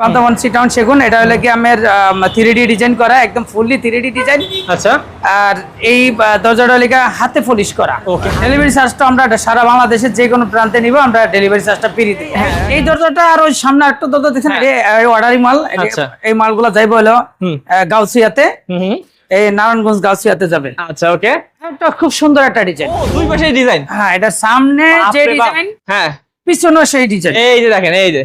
বান্দরবান সিটাউন সেগুন এটা হলো কি আমার থ্রি ডি ডিজাইন করা একদম ফুললি থ্রি ডি ডিজাইন আচ্ছা। আর এই দরজাটা হলো হাতে পলিশ করা. ডেলিভারি চার্জটা আমরা সারা বাংলাদেশের যে কোনো প্রান্তে নিব আমরা ডেলিভারি চার্জটা ফ্রি দিই এই দরজাটা আর ওই সামনে একটা দরজা দেখছেন অর্ডারি মাল এই- আচ্ছা। মালগুলো যাইব হলো। গাউসিয়াতে। এই নারায়ণগঞ্জ গাউসিয়াতে যাবে। আচ্ছা ওকে খুব সুন্দর একটা ডিজাইন দুই পাশে ডিজাইন হ্যাঁ এটা সামনে যে ডিজাইন হ্যাঁ। পিছনেও সেই ডিজাইন এই যে দেখেন এই যে।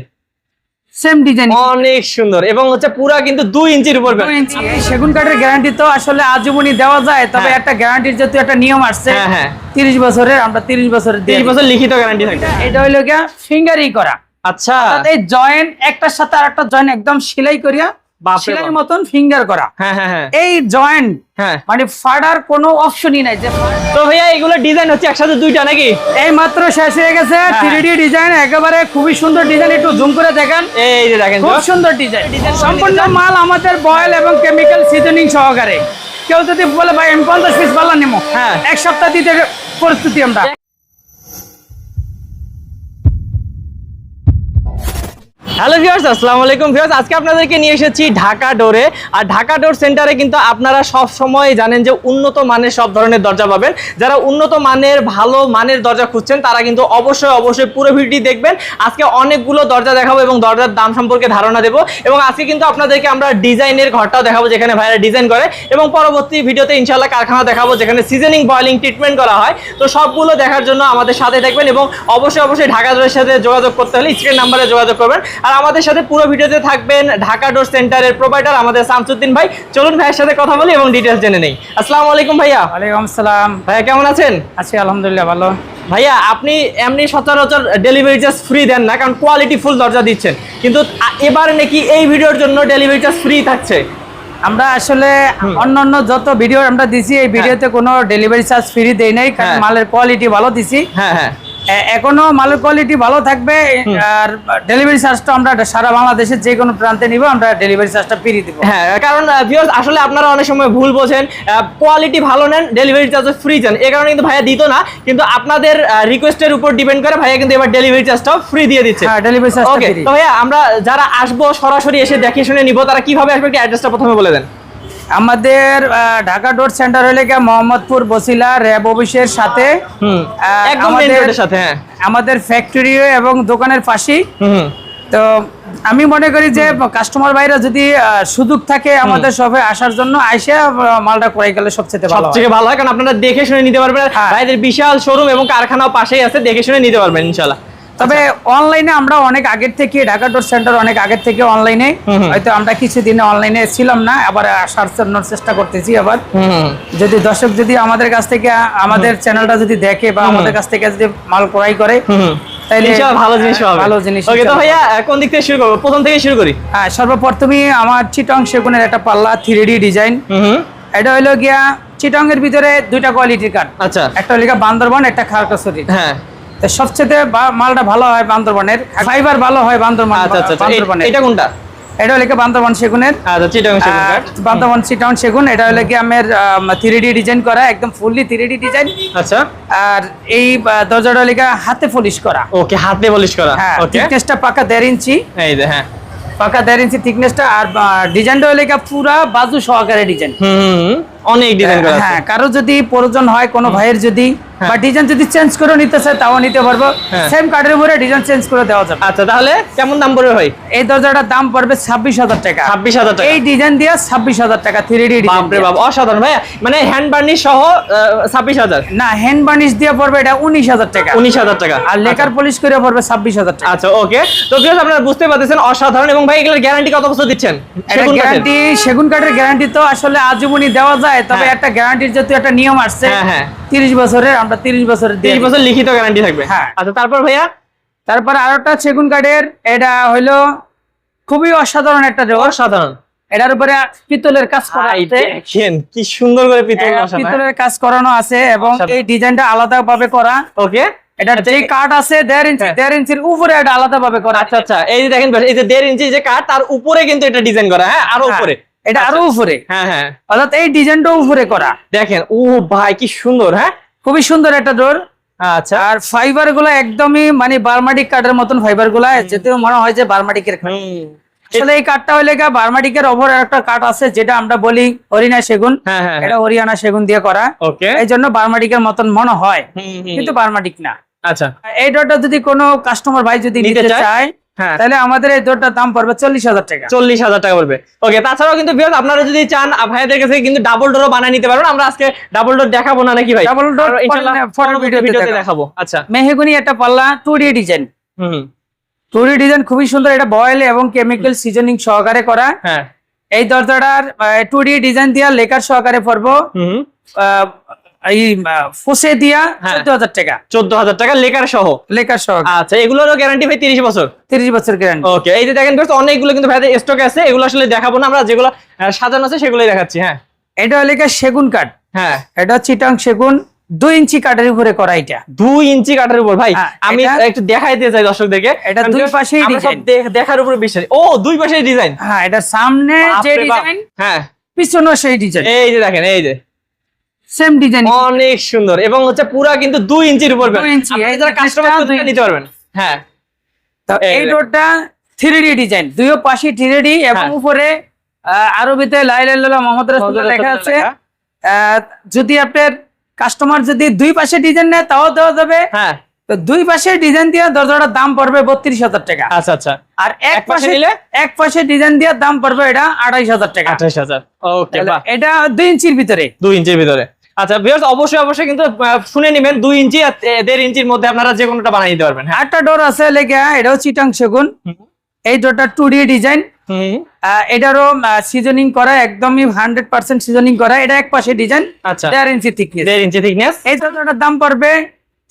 সেম ডিজাইন অনেক সুন্দর এবং হচ্ছে পুরা কিন্তু 2 ইঞ্চির উপর এই সেগুন কাঠের গ্যারান্টি তো আসলে আজীবনী দেওয়া যায় তবে হ্যাঁ। একটা গ্যারান্টির যেহেতু একটা নিয়ম আসছে হ্যাঁ, হ্যাঁ। তিরিশ বছরের আমরা তিরিশ বছরের দিয়ে তিরিশ দিই। বছর লিখিত গ্যারান্টি থাকে এটা হইল গিয়া ফিঙ্গারই করা আচ্ছা এই জয়েন্ট একটার সাথে আরেকটা জয়েন্ট একদম সেলাই করিয়া সেলাই মতন ফিঙ্গার করা। হ্যাঁ হ্যাঁ হ্যাঁ। এই জয়েন্ট মানে কোনো অপশনই নাই যে তো ভাইয়া এগুলো ডিজাইন হচ্ছে একসাথে দুইটা নাকি? এই মাত্র শেষ হয়ে গেছে। হ্যাঁ। থ্রি ডি ডিজাইন একেবারে খুবই সুন্দর ডিজাইন একটু জুম করে দেখেন। এই যে দেখেন খুব সুন্দর ডিজাইন সম্পূর্ণ মাল আমাদের বয়েল এবং কেমিক্যাল সিজনিং সহকারে। কেউ যদি বলে ভাই আমি পঞ্চাশ পিস পাল্লা নেব হ্যাঁ। এক সপ্তাহ দিতে প্রস্তুতি আমরা। হ্যালো ভিউয়ার্স আসসালামু আলাইকুম ভিউয়ার্স আজকে আপনাদেরকে নিয়ে এসেছি ঢাকা ডোরে আর ঢাকা ডোর সেন্টারে কিন্তু আপনারা সব সময় জানেন যে উন্নত মানের সব ধরনের দরজা পাবেন। যারা উন্নত মানের, ভালো মানের দরজা খুঁজছেন, তারা কিন্তু অবশ্যই অবশ্যই পুরো ভিডিও দেখবেন। আজকে অনেকগুলো দরজা দেখাবো এবং দরজার দাম সম্পর্কে ধারণা দেবো। এবং আজকে কিন্তু আপনাদেরকে আমরা ডিজাইনের ঘরটাও দেখাবো, যেখানে ভাইরা ডিজাইন করে। এবং পরবর্তী ভিডিওতে ইনশাল্লাহ কারখানা দেখাবো, যেখানে সিজনিং বয়লিং ট্রিটমেন্ট করা হয়। তো সবগুলো দেখার জন্য আমাদের সাথে থাকবেন এবং অবশ্যই অবশ্যই ঢাকা ডোরের সাথে যোগাযোগ করতে হলে স্ক্রিন নাম্বারে যোগাযোগ করবেন। আর আমাদের সাথে পুরো ভিডিওতে থাকবেন ঢাকা ডোর সেন্টারের প্রোভাইডার আমাদের শামসুদ্দিন ভাই। চলুন ভাইয়ের সাথে কথা বলি এবং ডিটেলস জেনে নেই। আসসালামু আলাইকুম ভাইয়া। ওয়ালাইকুম আসসালাম। ভাইয়া কেমন আছেন? আছি আলহামদুলিল্লাহ ভালো। ভাইয়া আপনি এমনি সচরাচর ডেলিভারি চার্জ ফ্রি দেন না কারণ কোয়ালিটি ফুল দরজা দিচ্ছেন। কিন্তু এবার নাকি এই ভিডিওর জন্য ডেলিভারি চার্জ ফ্রি থাকছে? আমরা আসলে অন্য অন্য যত ভিডিও আমরা দিছি এই ভিডিওতে কোনো ডেলিভারি চার্জ ফ্রি দেই নাই কারণ হ্যাঁ। মালের কোয়ালিটি ভালো দিছি। হ্যাঁ হ্যাঁ। এখনও মালের কোয়ালিটি ভালো থাকবে আর ডেলিভারি চার্জটা আমরা সারা বাংলাদেশের যে কোনো প্রান্তে নিব আমরা ডেলিভারি চার্জটা ফ্রি দিব। হ্যাঁ কারণ ভিউয়ার্স আসলে আপনারা অনেক সময় ভুল বোঝেন কোয়ালিটি ভালো নেন ডেলিভারি চার্জ ফ্রি দেন। এই কারণে কিন্তু ভাইয়া দিত না কিন্তু আপনাদের রিকোয়েস্টের উপর ডিপেন্ড করে ভাইয়া কিন্তু এবার ডেলিভারি চার্জটাও ফ্রি দিয়ে দিচ্ছে। হ্যাঁ ডেলিভারি চার্জটা ওকে ফ্রি তো ভাইয়া আমরা যারা আসব সরাসরি এসে দেখে শুনে নিব তারা কীভাবে আসবে একটু অ্যাড্রেসটা প্রথমে বলে দেন। আমাদের ঢাকা ডোর সেন্টার হলে গিয়ে মোহাম্মদপুর বসিলা র্যাব অফিসের সাথে আমাদের- সাথে আমাদের ফ্যাক্টরি এবং দোকানের পাশেই। তো আমি মনে করি যে কাস্টমার ভাইরা যদি সুযোগ থাকে আমাদের শপে আসার জন্য আইসে মালটা করে গেলে সবচেয়ে ভালো। সবথেকে ভালো হয় কারণ আপনারা দেখে শুনে নিতে পারবেন হ্যাঁ। ভাইদের বিশাল শোরুম এবং কারখানাও পাশেই আছে দেখে শুনে নিতে পারবেন ইনশাল্লাহ তবে অনলাইনে আমরা অনেক আগের থেকে ঢাকা ডোর সেন্টার অনেক আগের থেকে অনলাইনে। হয়তো আমরা কিছুদিন অনলাইনে ছিলাম না আবার আসার জন্য চেষ্টা করতেছি আবার। যদি দর্শক যদি আমাদের কাছ থেকে আমাদের চ্যানেলটা যদি দেখে বা আমাদের কাছ থেকে যদি মাল ক্রয় করে। তাইলে ভালো জিনিস পাবে। ভালো জিনিস ওকে তো ভাইয়া কোন দিক থেকে শুরু করব? প্রথম থেকে শুরু করি। হ্যাঁ সর্বপ্রথমে আমার চিটং সেগুনের একটা পাল্লা থ্রি ডি ডিজাইন হুম হুম। এটা হলো গিয়া চিটং এর ভিতরে দুইটা কোয়ালিটির কাঠ আচ্ছা। একটা হলো বান্দরবান একটা খারকাছড়ি হ্যাঁ। সবচেয়ে বা- মালটা ভালো হয় বান্দরবানের। ফাইবার ভালো হয় বান্দরবান আচ্ছা আচ্ছা আচ্ছা। বান্দরবানের। এটা কোনটা? এটা হলো বান্দরবান সেগুনের? আচ্ছা বান্দরবান চিটাউন সেগুন। এটা হলো গিয়ে আমার থ্রি ডি ডিজাইন করা একদম ফুললি থ্রি ডি ডিজাইন আচ্ছা। আর এই দরজাটা হলো হাতে পলিশ করা। ওকে হাতে পলিশ করা। হ্যাঁ থিকনেসটা পাকা দেড় ইঞ্চি। এই হ্যাঁ। পাকা দেড় ইঞ্চি থিকনেসটা আর ডিজাইনটা হলো পুরা বাজু সহকারে ডিজাইন হুম। অনেক ডিজাইন করা হ্যাঁ কারও যদি প্রয়োজন হয় কোনো ভাইয়ের যদি বা ডিজাইন যদি চেঞ্জ করে নিতে চায় তাও নিতে পারব। হ্যাঁ। সেম কার্ডের উপরে ডিজাইন চেঞ্জ করে দেওয়া যাবে। আচ্ছা তাহলে কেমন দাম পড়বে ভাই? এই দরজাটার দাম পড়বে ছাব্বিশ হাজার টাকা। ছাব্বিশ হাজার টাকা। এই ডিজাইন দিয়ে ছাব্বিশ হাজার টাকা থ্রি ডি বাপরে বাপ অসাধারণ ভাইয়া। মানে হ্যান্ড বার্নিশ সহ ছাব্বিশ হাজার। না হ্যান্ড বার্নিশ দিয়ে পড়বে এটা উনিশ হাজার টাকা। উনিশ হাজার টাকা। আর লেকার পলিশ করে পড়বে ছাব্বিশ হাজার টাকা। আচ্ছা ওকে তো ভিউয়ার্স আপনারা বুঝতে পারতেছেন অসাধারণ। এবং ভাই এগুলোর গ্যারান্টি কত বছর দিচ্ছেন? গ্যারান্টি সেগুন কাঠের গ্যারান্টি তো আসলে আজীবনী দেওয়া যায়। তবে হ্যাঁ। একটা গ্যারান্টির যেহেতু একটা নিয়ম আসছে হ্যাঁ, হ্যাঁ। তিরিশ বছরের আমরা তিরিশ বছরের তিরিশ বছর লিখিত গ্যারান্টি থাকবে। হ্যাঁ। আচ্ছা তারপর ভাইয়া? তারপর আরেকটা সেগুন কাঠের এটা হইল খুবই অসাধারণ একটা অসাধারণ। এটার উপরে পিতলের কাজ করা কি সুন্দর করে পিতল পিতলের কাজ করানো আছে এবং এই ডিজাইনটা আলাদা ভাবে করা। ওকে। এটার যে কাঠ আছে দেড় ইঞ্চি। দেড় ইঞ্চির উপরে এটা আলাদা ভাবে করা। আচ্ছা আচ্ছা। এই যে দেখেন এই যে দেড় ইঞ্চি যে কাঠ তার উপরে কিন্তু এটা ডিজাইন করা হ্যাঁ? আরও উপরে। এটা আরও উপরে। হ্যাঁ হ্যাঁ। অর্থাৎ এই ডিজাইনটাও উপরে করা। দেখেন ও ভাই কি সুন্দর হ্যাঁ? খুবই সুন্দর একটা ডোর। আচ্ছা। আর ফাইবারগুলো একদমই মানে বার্মাটিক কাঠের মতন ফাইবারগুলা যেতেও মনে হয় যে বার্মাটিকের। আসলে এই কাঠটা গা বার্মাটিকের ওপর একটা কাঠ আছে যেটা আমরা বলি হরিণা সেগুন। হ্যাঁ হ্যাঁ এটা হরিয়ানা সেগুন দিয়ে করা। এই জন্য বার্মাটিকের মতন মনে হয়। কিন্তু বার্মাটিক না। আচ্ছা। এই ডোরটা যদি কোনো কাস্টমার ভাই যদি নিতে চায়? হ্যাঁ। তাহলে আমাদের এই ডোরটার দাম পড়বে চল্লিশ হাজার টাকা। চল্লিশ হাজার টাকা পড়বে। ওকে তাছাড়াও কিন্তু viewers, আপনারা যদি চান ভাইয়াদের কাছে কিন্তু ডাবল ডোরও বানিয়ে নিতে পারবেন। আমরা আজকে ডাবল ডোর দেখাবো না নাকি ভাই? পরের পরবর্তী ভিডিওতে দেখাবো। আচ্ছা। মেহেগুনি একটা পাল্লা টু ডি ডিজাইন হুম টু ডি ডিজাইন খুবই সুন্দর এটা বয়েল এবং কেমিক্যাল সিজনিং সহকারে করা। হ্যাঁ। এই দরজাটার টু ডি ডিজাইন দিয়া লেকার সহকারে পড়ব এই ফোসে দিয়া হ্যাঁ। চোদ্দ হাজার টাকা। চোদ্দ হাজার টাকা লেকার সহ? লেকার সহকারে আচ্ছা এগুলোরও গ্যারান্টি ভাই তিরিশ বছর? তিরিশ বছর গ্যারান্টি ওকে এই যে দেখেন অনেকগুলো কিন্তু ভাইদের স্টক আছে এগুলো আসলে দেখাবো না আমরা যেগুলো সাজানো আছে সেগুলোই দেখাচ্ছি হ্যাঁ। এটা গিয়ে সেগুন কাঠ। হ্যাঁ। এটা চিটাং সেগুন দুই ইঞ্চি কাঠের উপরে করা এটা। দুই ইঞ্চি কাঠের উপর ভাই হ্যাঁ, আমি একটু দেখাই দিতে চাই দর্শকদেরকে। এটা দুই পাশেই। দেখ- দেখার উপর বিশ্বাস ও দুই পাশেই ডিজাইন হ্যাঁ এটা সামনে যে ডিজাইন হ্যাঁ। পিছনে সেই ডিজাইন এই যে দেখেন এই যে। সেম ডিজাইন অনেক সুন্দর। এবং হচ্ছে পুরা কিন্তু দুই ইঞ্চির উপর দুই ইঞ্চি, এই যারা কাস্টমার নিতে পারবেন। হ্যাঁ। তো এই। ডোরটা থ্রি ডিজাইন দুইও পাশে থ্রি ডি এবং হ্যাঁ। উপরে আরবিতে লাইলাল্লাহ মোহাম্মদ রাসূলুল্লাহ লেখা আছে। যদি আপনার কাস্টমার যদি দুই পাশে ডিজাইন নেয় তাও দেওয়া যাবে। হ্যাঁ। তো দুই পাশে ডিজাইন দিয়ে দরজাটার দাম পড়বে বত্রিশ হাজার টাকা। আচ্ছা আচ্ছা। আর এক পাশে নিলে? এক পাশে ডিজাইন দিয়ে দাম পড়বে এটা আড়াইশ হাজার টাকা। আঠাশ হাজার। ওকে এটা দুই ইঞ্চির ভিতরে। দুই ইঞ্চির ভিতরে। আচ্ছা ভিউয়ার্স অবশ্যই অবশ্যই কিন্তু শুনে নেবেন দুই ইঞ্চি আর এ, দেড় ইঞ্চির মধ্যে আপনারা যে কোনোটা বানিয়ে দিতে পারবেন। হ্যাঁ? আটটা ডোর আছে লেগে এটাও চিটাং সেগুন। এই ডোরটা টু ডি ডিজাইন হুম। এটারও সিজনিং করা একদমই হান্ড্রেড পার্সেন্ট সিজনিং করা। এটা এক পাশে ডিজাইন আচ্ছা। দেড় ইঞ্চি থিকনেস দেড় ইঞ্চি থিকনেস এই দরজাটার দাম পড়বে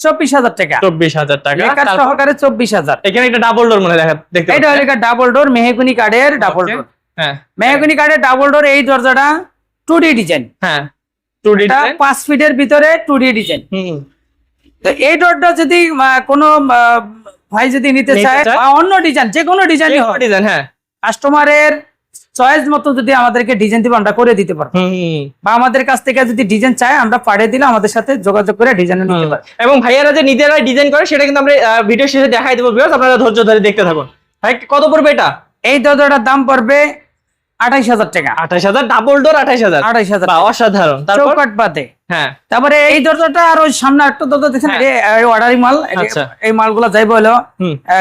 চব্বিশ হাজার টাকা। চব্বিশ হাজার টাকা। তারপর সহকারে চব্বিশ হাজার। এখানে একটা ডাবল ডোর মনে দেখা দেখতে এটা। হলো ডাবল ডোর মেহগুনি কাঠের ডাবল ডোর হ্যাঁ। মেহগুনি কাঠের ডাবল ডোর এই দরজাটা টু ডি ডিজাইন হ্যাঁ। পাঁচ ফিটের ভিতরে টু ডি ডিজাইন তো এই ডোরটা যদি কোনো ভাই যদি নিতে চায়? বা অন্য ডিজাইন যে কোনো ডিজাইনই ডিজাইন হ্যাঁ। কাস্টমারের চয়েস মতো যদি আমাদেরকে ডিজাইন দিবে আমরা করে দিতে পারব। বা আমাদের কাছ থেকে যদি ডিজাইন চায় আমরা পাঠিয়ে দিলে আমাদের সাথে যোগাযোগ করে ডিজাইন নিতে পারব। এবং ভাইয়ারা যে নিজেরাই ডিজাইন করে সেটা কিন্তু আমরা ভিডিও শেষে দেখাই দেবো আপনারা ধৈর্য ধরে দেখতে থাকুন। ভাই কত পড়বে এটা? এই দরজাটার দাম পড়বে আঠাইশ হাজার টাকা। হাজার ডাবল ডোর হাজার। আঠাইশ হাজার অসাধারণ। চৌকাট বাদে। হ্যাঁ। তারপরে এই দরজাটা আর ওই সামনে একটা দরজা দেখছেন হ্যাঁ। অর্ডারি মাল এই- আচ্ছা। মালগুলা যাইবে হলো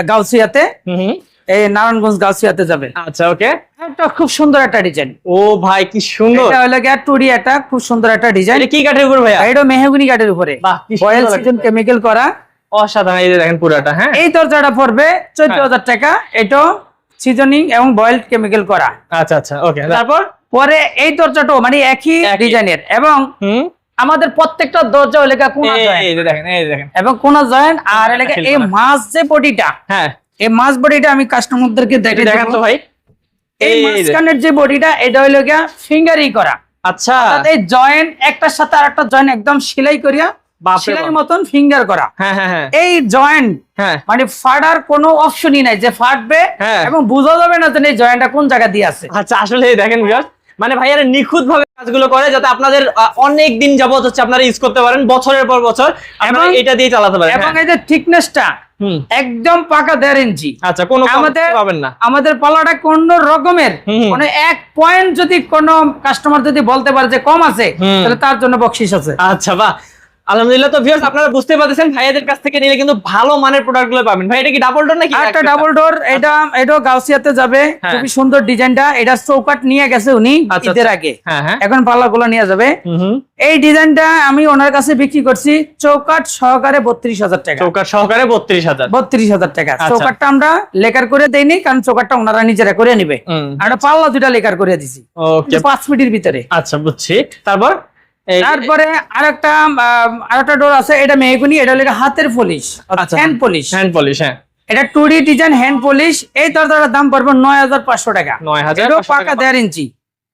গাউসিয়াতে। হুম হুম। এই নারায়ণগঞ্জ গাউসিয়াতে যাবে। আচ্ছা ওকে। খুব সুন্দর একটা ডিজাইন। ও ভাই কি সুন্দর। এটা হলো গিয়ে খুব সুন্দর একটা ডিজাইন। এটা কি কাঠের উপর এটা মেহগুনি কাঠের উপরে। সিজন কেমিক্যাল করা। অসাধারণ এই দেখেন পুরাটা হ্যাঁ। এই দরজাটা পড়বে চোদ্দ হ্যাঁ। হাজার টাকা। এটাও সিজনিং এবং বয়েল কেমিক্যাল করা। আচ্ছা আচ্ছা ওকে তারপর পরে এই দরজাটাও মানে একই। ডিজাইনের এবং আমাদের প্রত্যেকটা দরজা এলাকা কোনা জয়েন্ট। এই দেখেন এই দেখেন। এবং কোনা জয়েন্ট আর এলাকা এই। মাছ যে বডিটা হ্যাঁ। এই মাছ বডিটা আমি কাস্টমারদেরকে দেখে দেখান তো ভাই। এই এই যে। বডিটা এটা হইল গিয়া ফিঙ্গারিং করা। আচ্ছা। এই জয়েন্ট একটার সাথে আরেকটা জয়েন্ট একদম সেলাই করিয়া বাপরে সেলাই মতন ফিঙ্গার করা। হ্যাঁ হ্যাঁ হ্যাঁ। এই জয়েন্ট মানে ফাটার কোনো অপশনই নাই যে ফাটবে। এবং বোঝা যাবে না যে এই জয়েন্টটা কোন জায়গা দিয়ে আছে। আচ্ছা আসলে দেখেন মানে ভাইয়ারা নিখুঁত ভাবে কাজগুলো করে যাতে আপনাদের অনেক দিন যাবত হচ্ছে আপনারা ইউজ করতে পারেন বছরের পর বছর এবং- এটা দিয়ে চালাতে পারেন এবং। এই যে থিকনেসটা একদম পাকা দেড় ইঞ্চি আচ্ছা কোনো আমাদের- পাবেন না। আমাদের পাল্লাটা কোন রকমের মানে এক পয়েন্ট যদি কোন কাস্টমার যদি বলতে পারে যে কম আছে তাহলে তার জন্য বকশিস আছে। আচ্ছা বাহ। আলহামদুলিল্লাহ তো ভিউয়ার্স আপনারা বুঝতে পারতেছেন ভাইয়াদের কাছ থেকে নিলে কিন্তু ভালো মানের প্রোডাক্টগুলো পাবেন। ভাই এটা কি ডাবল ডোর নাকি একটা? ডাবল ডোর এটা এটাও গাউসিয়াতে যাবে। হ্যাঁ। খুবই সুন্দর ডিজাইনটা। এটা চৌকাট নিয়ে গেছে উনি আচ্ছা, ঈদের আচ্ছা। আগে। হ্যাঁ হ্যাঁ। এখন পাল্লা গুলো নিয়ে যাবে। এই ডিজাইনটা আমি ওনার কাছে বিক্রি করছি চৌকাট সহকারে বত্রিশ হাজার টাকা। চৌকার সহকারে বত্রিশ হাজার। বত্রিশ হাজার টাকা। আচ্ছা। চৌকাটটা আমরা লেকার করে দেইনি কারণ চৌকাটটা ওনারা নিজেরা করে নিবে। আমরা পাল্লা দুটা লেকার করে দিছি। পাঁচ ফিটের ভিতরে। আচ্ছা বুঝছি। তারপর? তারপরে আরেকটা আরেকটা ডোর আছে এটা মেহগুনি এটা হলো হাতের পলিশ আচ্ছা। হ্যান্ড পলিশ হ্যান্ড পলিশ হ্যাঁ। এটা two D design hand polish এই দরজাটার দাম পড়বে নয় হাজার পাঁচশো টাকা। নয় হাজার পাকা দেড় ইঞ্চি।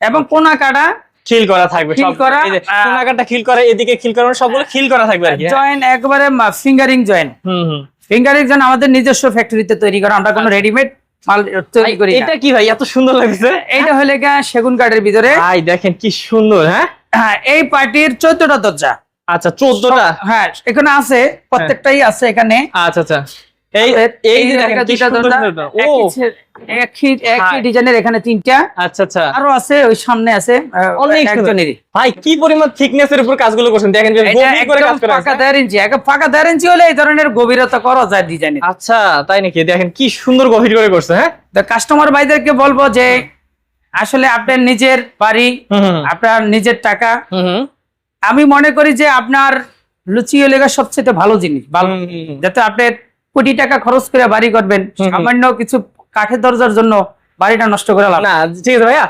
এবং কোনা কাটা খিল করা থাকবে খিল করা, আহ, কোনাকাটা খিল করা এদিকে খিল করা সবগুলো খিল করা থাকবে আর কি হ্যাঁ? জয়েন্ট একবারে ফিঙ্গারিং জয়েন্ট হুম হুম। ফিঙ্গারিং জয়েন্ট আমাদের নিজস্ব ফ্যাক্টরিতে তৈরি করা আমরা কোনো রেডিমেড মাল তৈরি করি এটা কি ভাই এত সুন্দর লাগছে এইটা হলে সেগুন কাঠের ভিতরে। ভাই দেখেন কি সুন্দর হ্যাঁ? হ্যাঁ এই পার্টির চোদ্দটা দরজা। আচ্ছা চোদ্দটা? হ্যাঁ এখানে আছে প্রত্যেকটাই আছে এখানে। আচ্ছা আচ্ছা। এই এই যে দেখেন জায়গা কি দুইটা দরজা, একই একই একই। ডিজাইনের এখানে তিনটা। আচ্ছা আচ্ছা। আরও আছে ওই সামনে আছে অনেক একজনেরই। ভাই কি পরিমাণ থিকনেস এর উপর কাজগুলো করছেন? দেখেন গভীর করে কাজ করা ফাঁকা আছে। দেড় ইঞ্চি। একে ফাঁকা দেড় ইঞ্চি হলে এই ধরনের গভীরতা করা যায় ডিজাইনে আচ্ছা তাই নাকি? দেখেন কি সুন্দর গভীর করে করছে হ্যাঁ? কাস্টমার ভাইদেরকে বলব যে আসলে আপনার নিজের বাড়ি আপনার নিজের টাকা আমি মনে করি যে আপনার লুচি এলাকা সবচেয়ে ভালো জিনিস। যাতে আপনি কোটি টাকা খরচ করে বাড়ি করবেন। সামান্য কিছু কাঠের দরজার জন্য বাড়িটা নষ্ট করে লাভ না ঠিক আছে ভাইয়া?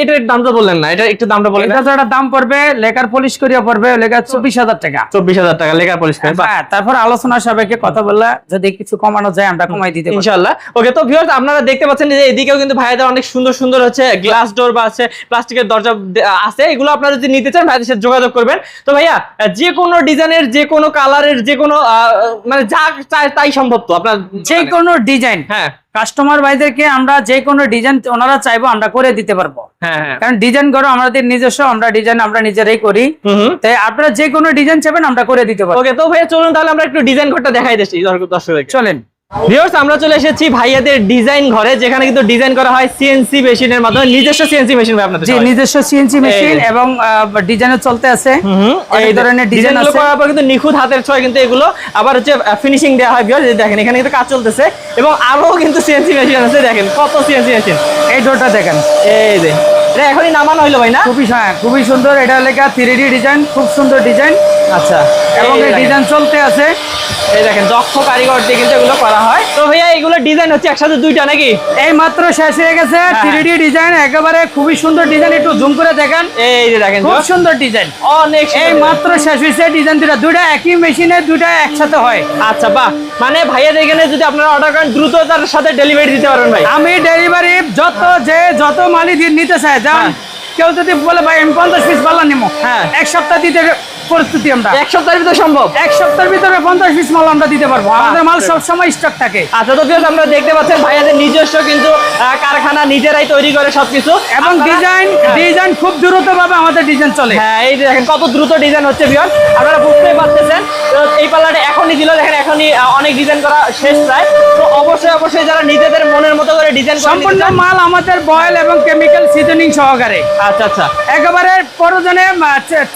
এটার দামটা বললেন না এটা একটু দামটা বলেন। এটা যেটা দাম পড়বে লেখার পলিশ করিয়া পড়বে লেখা চব্বিশ হাজার টাকা। চব্বিশ হাজার টাকা লেখার পরিষ্কার হ্যাঁ তারপর আলোচনা সবাইকে কথা বললে যদি কিছু কমানো যায় আমরা কমাই দিতে ইনশাআল্লাহ। ওকে তো ভিউয়ার্স আপনারা দেখতে পাচ্ছেন যে এদিকেও কিন্তু ভাইয়াদের অনেক সুন্দর সুন্দর হচ্ছে গ্লাস ডোর বা আছে প্লাস্টিকের দরজা আছে। এগুলো আপনারা যদি নিতে চান ভাইদের সাথে যোগাযোগ করবেন। তো ভাইয়া যে কোনো ডিজাইনের যে কোনো কালারের যে কোনো আহ, মানে যা তাই সম্ভব তো আপনার যে কোনো ডিজাইন হ্যাঁ। কাস্টমার ভাইদেরকে আমরা যে কোনো ডিজাইন ওনারা চাইব আমরা করে দিতে পারব। হ্যাঁ হ্যাঁ। কারণ ডিজাইন করো আমাদের নিজস্ব আমরা ডিজাইন আমরা নিজেরাই করি। তাই আপনারা যে কোনো ডিজাইন চাইবেন আমরা করে দিতে পারব। ওকে তো ভাইয়া চলুন তাহলে আমরা একটু ডিজাইন করতে দেখাই দিচ্ছি চলেন। ভিউয়ার্স আমরা চলে এসেছি ভাইয়াদের ডিজাইন ঘরে যেখানে কিন্তু ডিজাইন করা হয় সিএনসি মেশিনের মাধ্যমে। নিজস্ব সিএনসি মেশিন ভাই আপনাদের জি নিজস্ব সিএনসি মেশিন এবং ডিজাইনের চলতে আছে। এই ধরনের ডিজাইন আছে। করার পর কিন্তু নিখুঁত হাতের ছোঁয়া কিন্তু এগুলো। আবার হচ্ছে ফিনিশিং দেওয়া হয় ভিউয়ার্স দেখেন এখানে কিন্তু কাজ চলতেছে। এবং আরও কিন্তু সিএনসি মেশিন আছে দেখেন কত সিএনসি মেশিন এই ডোরটা দেখেন। এই যে। এটা এখনই নামানো ভাই না? খুবই হ্যাঁ খুবই সুন্দর। এটা লেখা থ্রি ডিজাইন খুব সুন্দর ডিজাইন আচ্ছা। এবং এই ডিজাইন চলতে আছে। এই দেখেন দক্ষ কারিগর দিয়ে কিন্তু এগুলো করা হয়। তো ভাইয়া এগুলো ডিজাইন হচ্ছে একসাথে দুইটা নাকি? এই মাত্র শেষ হয়ে গেছে হ্যাঁ। থ্রি ডিজাইন একেবারে খুবই সুন্দর ডিজাইন একটু জুম করে দেখেন। এই যে দেখেন খুব সুন্দর ডিজাইন অনেক এই। মাত্র শেষ হয়েছে ডিজাইন দুটা দুইটা একই মেশিনে দুইটা একসাথে হয়। আচ্ছা বাহ। মানে ভাইয়াদের এখানে যদি আপনারা অর্ডার করেন দ্রুততার সাথে ডেলিভারি দিতে পারবেন ভাই। আমি ডেলিভারি যত যে যত মালই দিয়ে নিতে চায় যেমন হ্যাঁ। কেউ যদি বলে ভাই আমি পঞ্চাশ পিস মাল্লা নিবো হ্যাঁ। এক সপ্তাহ দিতে প্রস্তুতি আমরা। এক সপ্তাহের ভিতরে সম্ভব? এক সপ্তাহের ভিতরে পঞ্চাশ পিস মাল আমরা দিতে পারব। আমাদের মাল আচ্ছা। সব সময় স্টক থাকে। আচ্ছা তো আমরা দেখতে পাচ্ছেন ভাইয়াদের নিজস্ব কিন্তু কারখানা নিজেরাই তৈরি করে সবকিছু। এবং ডিজাইন হ্যাঁ। ডিজাইন খুব দ্রুত ভাবে আমাদের ডিজাইন চলে। হ্যাঁ এই দেখেন কত দ্রুত ডিজাইন হচ্ছে ভিউয়ার আপনারা বুঝতেই পারতেছেন। তো এই পাল্লাটা এখনই দিল দেখেন অনেক ডিজাইন করা শেষ প্রায়। তো অবশ্যই অবশ্যই যারা নিজেদের মনের মতো করে ডিজাইন সম্পূর্ণ মাল আমাদের বয়েল এবং কেমিক্যাল সিজনিং সহকারে। আচ্ছা আচ্ছা। একেবারে প্রয়োজনে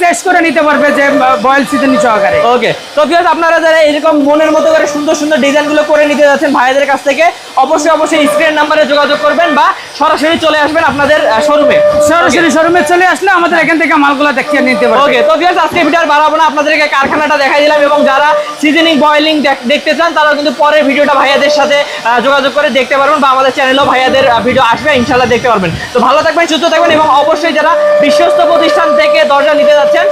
টেস্ট করে নিতে পারবে যে বয়েল সিজনিং সহকারে। ওকে তো আপনারা যারা এরকম মনের মতো করে সুন্দর সুন্দর ডিজাইনগুলো করে নিতে যাচ্ছেন ভাইদের কাছ থেকে অবশ্যই অবশ্যই স্ক্রিন নাম্বারে যোগাযোগ করবেন বা সরাসরি চলে আসবেন আপনাদের শোরুমে সরাসরি শোরুমে চলে আসলে আমাদের এখান থেকে মালগুলো দেখিয়ে নিতে পারবে। ওকে তো ভিউয়ার্স আজকে ভিডিও আর বাড়াবো না। আপনাদেরকে কারখানাটা দেখাই দিলাম এবং যারা সিজনিং বয়েলিং দেখতে চান তারা কিন্তু পরের ভিডিওটা ভাইয়াদের সাথে যোগাযোগ করে দেখতে পারবেন বা আমাদের চ্যানেলেও ভাইয়াদের ভিডিও আসবে ইনশাল্লাহ দেখতে পারবেন। তো ভালো থাকবেন সুস্থ থাকবেন এবং অবশ্যই যারা বিশ্বস্ত প্রতিষ্ঠান থেকে দরজা নিতে যাচ্ছেন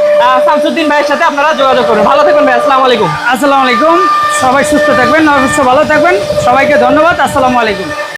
শামসুদ্দিন ভাইয়ের সাথে আপনারা যোগাযোগ করবেন ভালো থাকবেন ভাই আসসালামু আলাইকুম। আসসালামু আলাইকুম। সবাই সুস্থ থাকবেন অবশ্য ভালো থাকবেন। সবাইকে ধন্যবাদ আসসালামু আলাইকুম।